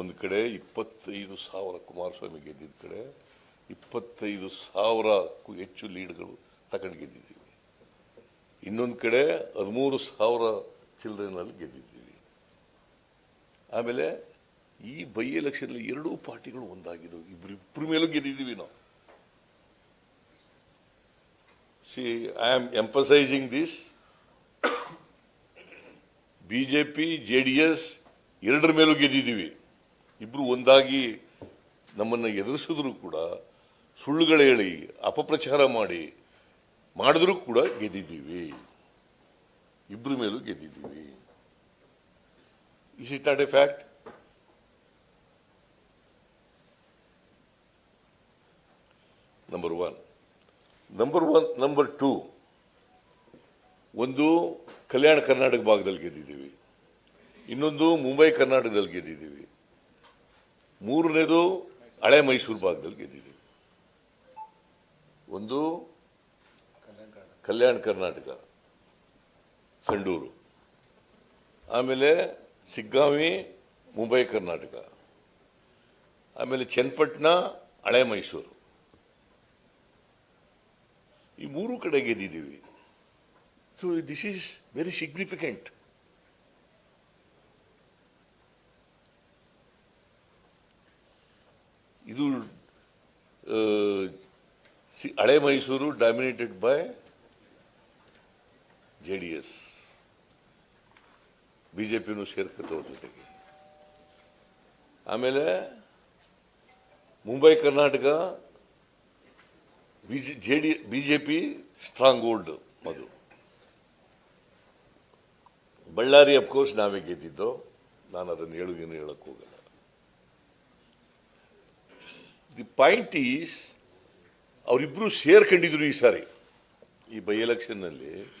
ಒಂದು ಕಡೆ ಇಪ್ಪತ್ತೈದು ಸಾವಿರ ಕುಮಾರಸ್ವಾಮಿ ಗೆದ್ದಿದ ಕಡೆ ಇಪ್ಪತ್ತೈದು ಸಾವಿರಕ್ಕೂ ಹೆಚ್ಚು ಲೀಡ್ಗಳು ತಗೊಂಡು ಗೆದ್ದಿದ್ದೀವಿ. ಇನ್ನೊಂದು ಕಡೆ ಹದಿಮೂರು ಸಾವಿರ ಚಿಲ್ಡ್ರನಲ್ಲಿ ಗೆದ್ದಿದ್ದೀವಿ. ಆಮೇಲೆ ಈ ಬೈ ಎಲೆಕ್ಷನ್ ಎರಡೂ ಪಾರ್ಟಿಗಳು ಒಂದಾಗಿದ್ದವು ಇಬ್ಬರಿಬ್ಬರ ಇಬ್ಬರ ಮೇಲೂ ಗೆದ್ದಿದ್ದೀವಿ ನಾವು. See, I am emphasising this BJP J D S ಎರಡರ ಮೇಲೂ ಗೆದ್ದಿದ್ದೀವಿ. ಇಬ್ರು ಒಂದಾಗಿ ನಮ್ಮನ್ನು ಎದುರಿಸಿದ್ರು ಕೂಡ ಸುಳ್ಳುಗಳೇಳಿ ಅಪಪ್ರಚಾರ ಮಾಡಿ ಮಾಡಿದ್ರೂ ಕೂಡ ಗೆದ್ದಿದ್ದೀವಿ. ಇಬ್ಬರ ಮೇಲೂ ಗೆದ್ದಿದ್ದೀವಿ. Is it not a fact number one number one number two ಒಂದು ಕಲ್ಯಾಣ ಕರ್ನಾಟಕ ಭಾಗದಲ್ಲಿ ಗೆದ್ದಿದ್ದೀವಿ. ಇನ್ನೊಂದು ಮುಂಬೈ ಕರ್ನಾಟಕದಲ್ಲಿ ಗೆದ್ದಿದ್ದೀವಿ. ಮೂರನೇದು ಹಳೆ ಮೈಸೂರು ಭಾಗದಲ್ಲಿ ಗೆದ್ದಿದ್ದೀವಿ. ಒಂದು ಕಲ್ಯಾಣ ಕರ್ನಾಟಕ, ಸಂಡೂರು. ಆಮೇಲೆ ಸಿಗ್ಗಾಂವಿ ಮುಂಬೈ ಕರ್ನಾಟಕ. ಆಮೇಲೆ ಚನ್ನಪಟ್ಟಣ, ಹಳೆ ಮೈಸೂರು. ಈ ಮೂರು ಕಡೆ ಗೆದ್ದಿದ್ದೀವಿ. So this is very significant ಇದು ಹಳೆ Mysuru dominated by J D S ಬಿಜೆಪಿನೂ ಸೇರ್ಕತ್ತವ್ರ ಜೊತೆಗೆ. ಆಮೇಲೆ Mumbai, Karnataka B J BJP strong hold ಅದು. ಬಳ್ಳಾರಿ ಅಫ್ಕೋರ್ಸ್ ನಾವೇ ಗೆದ್ದಿದ್ದು. ನಾನು ಅದನ್ನು ಹೇಳುಗೇನು ಹೇಳಕ್ ಹೋಗಲ್ಲ. ದಿ ಪಾಯಿಂಟ್ ಈಸ್ ಅವರಿಬ್ಬರು ಸೇರ್ಕೊಂಡಿದ್ರು ಈ ಸಾರಿ. ಈ ಬೈ ಎಲೆಕ್ಷನ್ನಲ್ಲಿ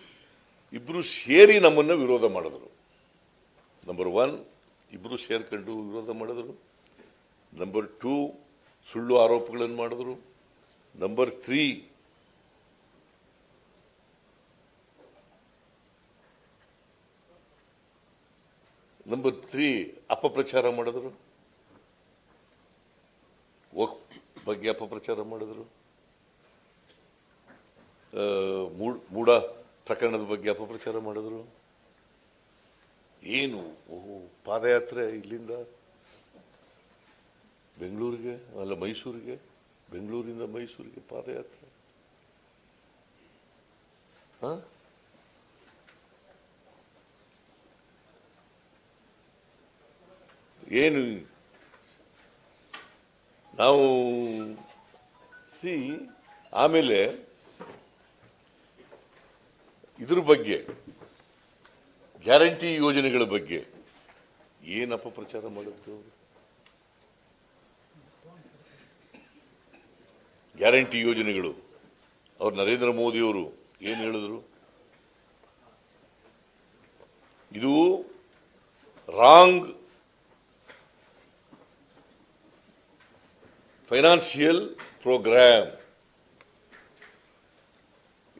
ಇಬ್ಬರು ಸೇರಿ ನಮ್ಮನ್ನು ವಿರೋಧ ಮಾಡಿದ್ರು. ನಂಬರ್ ಒನ್ ಇಬ್ಬರು ಸೇರ್ಕೊಂಡು ವಿರೋಧ ಮಾಡಿದ್ರು. ನಂಬರ್ ಟೂ ಸುಳ್ಳು ಆರೋಪಗಳನ್ನು ಮಾಡಿದ್ರು. ನಂಬರ್ ತ್ರೀ ನಂಬರ್ ತ್ರೀ ಅಪಪ್ರಚಾರ ಮಾಡಿದ್ರು. ಬಗ್ಗೆ ಅಪಪ್ರಚಾರ ಮಾಡಿದ್ರು. ಮೂಡ್- ಪ್ರಕರಣದ ಬಗ್ಗೆ ಅಪಪ್ರಚಾರ ಮಾಡಿದ್ರು. ಏನು ಓಹೋ ಪಾದಯಾತ್ರೆ ಇಲ್ಲಿಂದ ಬೆಂಗಳೂರಿಗೆ, ಅಲ್ಲ ಮೈಸೂರಿಗೆ, ಬೆಂಗಳೂರಿಂದ ಮೈಸೂರಿಗೆ ಪಾದಯಾತ್ರೆ? ಏನು ನಾವು, ಸಿ, ಆಮೇಲೆ ಇದ್ರ ಬಗ್ಗೆ, ಗ್ಯಾರಂಟಿ ಯೋಜನೆಗಳ ಬಗ್ಗೆ ಏನು ಅಪಪ್ರಚಾರ ಮಾಡಿದ್ರು ಗ್ಯಾರಂಟಿ ಯೋಜನೆಗಳು. ಅವ್ರು ನರೇಂದ್ರ ಮೋದಿಯವರು ಏನು ಹೇಳಿದ್ರು? ಇದು wrong financial program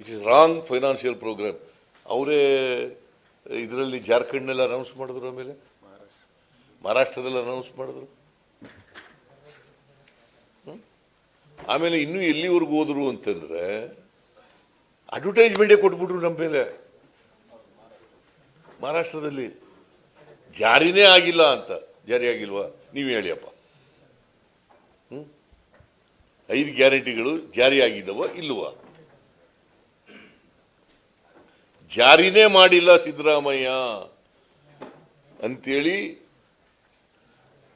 it is wrong financial program ಅವರೇ, ಇದರಲ್ಲಿ ಜಾರ್ಖಂಡ್ನಲ್ಲಿ ಅನೌನ್ಸ್ ಮಾಡಿದ್ರು ಆಮೇಲೆ? ಮಹಾರಾಷ್ಟ್ರದಲ್ಲಿ ಅನೌನ್ಸ್ ಮಾಡಿದ್ರು? ಆಮೇಲೆ ಇನ್ನೂ ಎಲ್ಲಿವರೆಗೂ ಹೋದ್ರು ಅಂತಂದ್ರೆ ಅಡ್ವರ್ಟೈಸ್ಮೆಂಟೇ ಕೊಟ್ಬಿಟ್ರು ನಮ್ಮ ಮೇಲೆ. ಮಹಾರಾಷ್ಟ್ರದಲ್ಲಿ. ಜಾರಿನೇ ಆಗಿಲ್ಲ ಅಂತ. ಜಾರಿ ಆಗಿಲ್ವಾ? ನೀವು ಹೇಳಿಯಪ್ಪ? ಐದು ಗ್ಯಾರಂಟಿಗಳು ಜಾರಿ ಇಲ್ಲವ? ಜಾರಿನೇ ಮಾಡಿಲ್ಲ ಸಿದ್ದರಾಮಯ್ಯ. ಅಂತೇಳಿ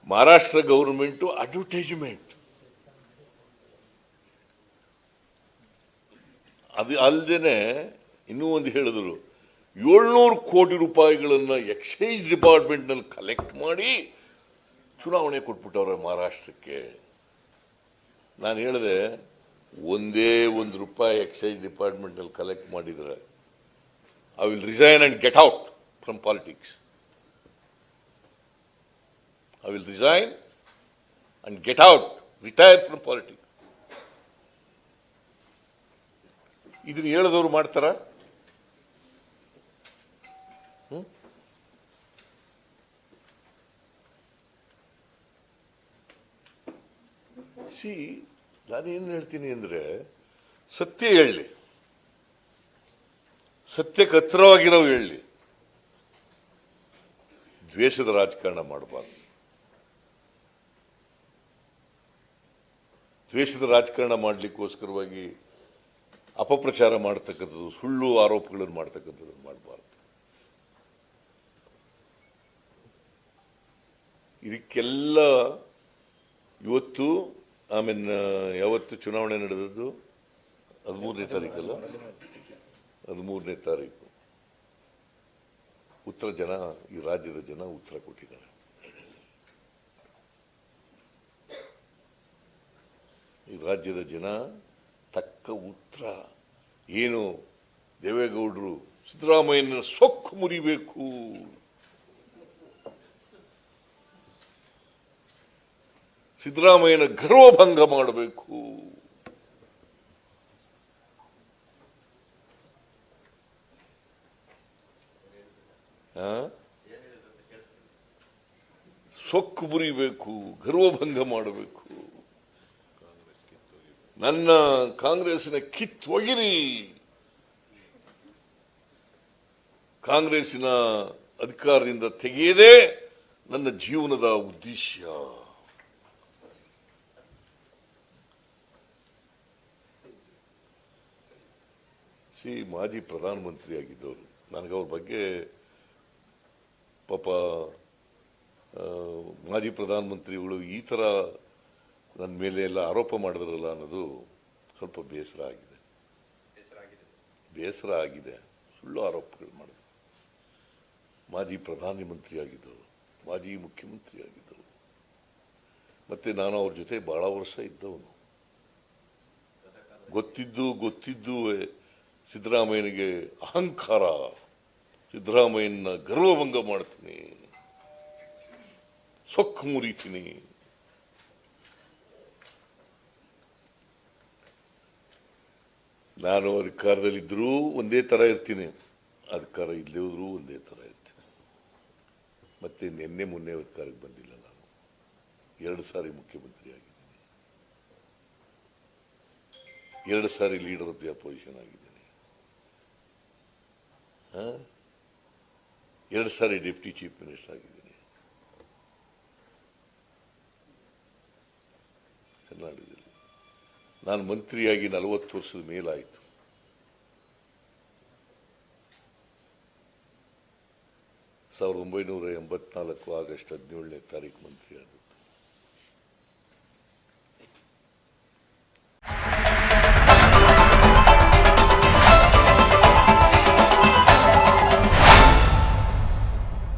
ಮಹಾರಾಷ್ಟ್ರ ಗೌರ್ಮೆಂಟು ಅಡ್ವರ್ಟೈಸ್ಮೆಂಟ್. ಅದು ಅಲ್ಲದೇನೆ ಇನ್ನೂ ಒಂದು ಹೇಳಿದ್ರು, ಏಳ್ನೂರು ಕೋಟಿ ರೂಪಾಯಿಗಳನ್ನು ಎಕ್ಸೈಸ್ ಡಿಪಾರ್ಟ್ಮೆಂಟ್ನಲ್ಲಿ ಕಲೆಕ್ಟ್ ಮಾಡಿ ಚುನಾವಣೆ ಕೊಟ್ಬಿಟ್ಟವ್ರೆ ಮಹಾರಾಷ್ಟ್ರಕ್ಕೆ. ನಾನು ಹೇಳಿದೆ, ಒಂದೇ ಒಂದು ರೂಪಾಯಿ ಎಕ್ಸೈಸ್ ಡಿಪಾರ್ಟ್ಮೆಂಟಲ್ಲಿ ಕಲೆಕ್ಟ್ ಮಾಡಿದ್ರೆ I will resign and get out from politics I will resign and get out retire from politics ಇದನ್ನ ಹೇಳಿದವರು ಮಾಡ್ತಾರ? ಸಿ ನಾನೇನು ಹೇಳ್ತೀನಿ ಅಂದರೆ, ಸತ್ಯ ಹೇಳಿ. ಸತ್ಯಕ್ಕೆ ಹತ್ತಿರವಾಗಿರೋ ಹೇಳಿ. ದ್ವೇಷದ ರಾಜಕಾರಣ ಮಾಡಬಾರ್ದು. ದ್ವೇಷದ ರಾಜಕಾರಣ ಮಾಡಲಿಕ್ಕೋಸ್ಕರವಾಗಿ ಅಪಪ್ರಚಾರ ಮಾಡ್ತಕ್ಕಂಥದ್ದು, ಸುಳ್ಳು ಆರೋಪಗಳನ್ನು ಮಾಡ್ತಕ್ಕಂಥದ್ದು ಮಾಡಬಾರ್ದು. ಇದಕ್ಕೆಲ್ಲ ಇವತ್ತು ಆಮೇಲೆ ಯಾವತ್ತು ಚುನಾವಣೆ ನಡೆದದ್ದು ಹದಿಮೂರನೇ ತಾರೀಕಲ್ಲ? ಹದಿಮೂರನೇ ತಾರೀಕು. ಉತ್ತರ ಜನ, ಈ ರಾಜ್ಯದ ಜನ ಉತ್ತರ ಕೊಟ್ಟಿದ್ದಾರೆ. ಈ ರಾಜ್ಯದ ಜನ ತಕ್ಕ ಉತ್ತರ. ಏನು ದೇವೇಗೌಡರು ಸಿದ್ದರಾಮಯ್ಯನ ಸೊಕ್ಕು ಮುರಿಬೇಕು. ಸಿದ್ದರಾಮಯ್ಯನ ಗರ್ವಭಂಗ ಮಾಡಬೇಕು? ಸೊಕ್ಕು ಬುರಿಬೇಕು ಗರ್ವಭಂಗ ಮಾಡಬೇಕು. ನನ್ನ ಕಾಂಗ್ರೆಸ್ನ ಕಿತ್ತೊಗಿರಿ ಕಾಂಗ್ರೆಸ್ಸಿನ ಅಧಿಕಾರದಿಂದ ತೆಗೆಯದೇ ನನ್ನ ಜೀವನದ ಉದ್ದೇಶ. ಸಿ ಮಾಜಿ ಪ್ರಧಾನಮಂತ್ರಿ ಆಗಿದ್ದವರು ನನಗೆ ಅವ್ರ ಬಗ್ಗೆ ಪಾಪ ಮಾಜಿ ಪ್ರಧಾನಮಂತ್ರಿಗಳು ಈ ಥರ ನನ್ನ ಮೇಲೆ ಎಲ್ಲ ಆರೋಪ ಮಾಡಿದ್ರಲ್ಲ ಅನ್ನೋದು ಸ್ವಲ್ಪ ಬೇಸರ ಆಗಿದೆ. ಬೇಸರ ಆಗಿದೆ. ಸುಳ್ಳು ಆರೋಪಗಳು ಮಾಡಿದ್ರು. ಮಾಜಿ ಪ್ರಧಾನಮಂತ್ರಿ ಆಗಿದ್ದವರು ಮಾಜಿ ಮುಖ್ಯಮಂತ್ರಿ ಆಗಿದ್ದವರು ಮತ್ತೆ ನಾನು ಅವ್ರ ಜೊತೆ ಬಹಳ ವರ್ಷ ಇದ್ದವನು. ಗೊತ್ತಿದ್ದು ಗೊತ್ತಿದ್ದು ಸಿದ್ದರಾಮಯ್ಯನಿಗೆ ಅಹಂಕಾರ, ಸಿದ್ದರಾಮಯ್ಯನ ಗರ್ವಭಂಗ ಮಾಡ್ತೀನಿ. ಸೊಕ್ಕು ಮುರಿತೀನಿ. ನಾನು ಅಧಿಕಾರದಲ್ಲಿದ್ದರೂ ಒಂದೇ ಥರ ಇರ್ತೀನಿ. ಅಧಿಕಾರ ಇಲ್ಲದೆ ಹೋದರೂ ಒಂದೇ ಥರ ಇರ್ತೀನಿ. ಮತ್ತೆ ನಿನ್ನೆ ಮೊನ್ನೆ ಅಧಿಕಾರಕ್ಕೆ ಬಂದಿಲ್ಲ ನಾನು. ಎರಡು ಸಾರಿ ಮುಖ್ಯಮಂತ್ರಿ ಆಗಿದ್ದೀನಿ. ಎರಡು ಸಾರಿ ಲೀಡರ್ ಆಫ್ ದಿ ಅಪೋಸಿಷನ್ ಆಗಿದ್ದೀನಿ. ಆ? ಎರಡು ಸಾರಿ ಡೆಪ್ಟಿ ಚೀಫ್ ಮಿನಿಸ್ಟರ್ ಆಗಿದ್ದೀನಿ. ಕರ್ನಾಟಕದಲ್ಲಿ. ನಾನು ಮಂತ್ರಿಯಾಗಿ ನಲವತ್ತು ವರ್ಷದ ಮೇಲಾಯಿತು. ಸಾವಿರದ ಒಂಬೈನೂರ ಎಂಬತ್ನಾಲ್ಕು ಆಗಸ್ಟ್ ಹದಿನೇಳನೇ ತಾರೀಕು ಮಂತ್ರಿ ಆದದ್ದು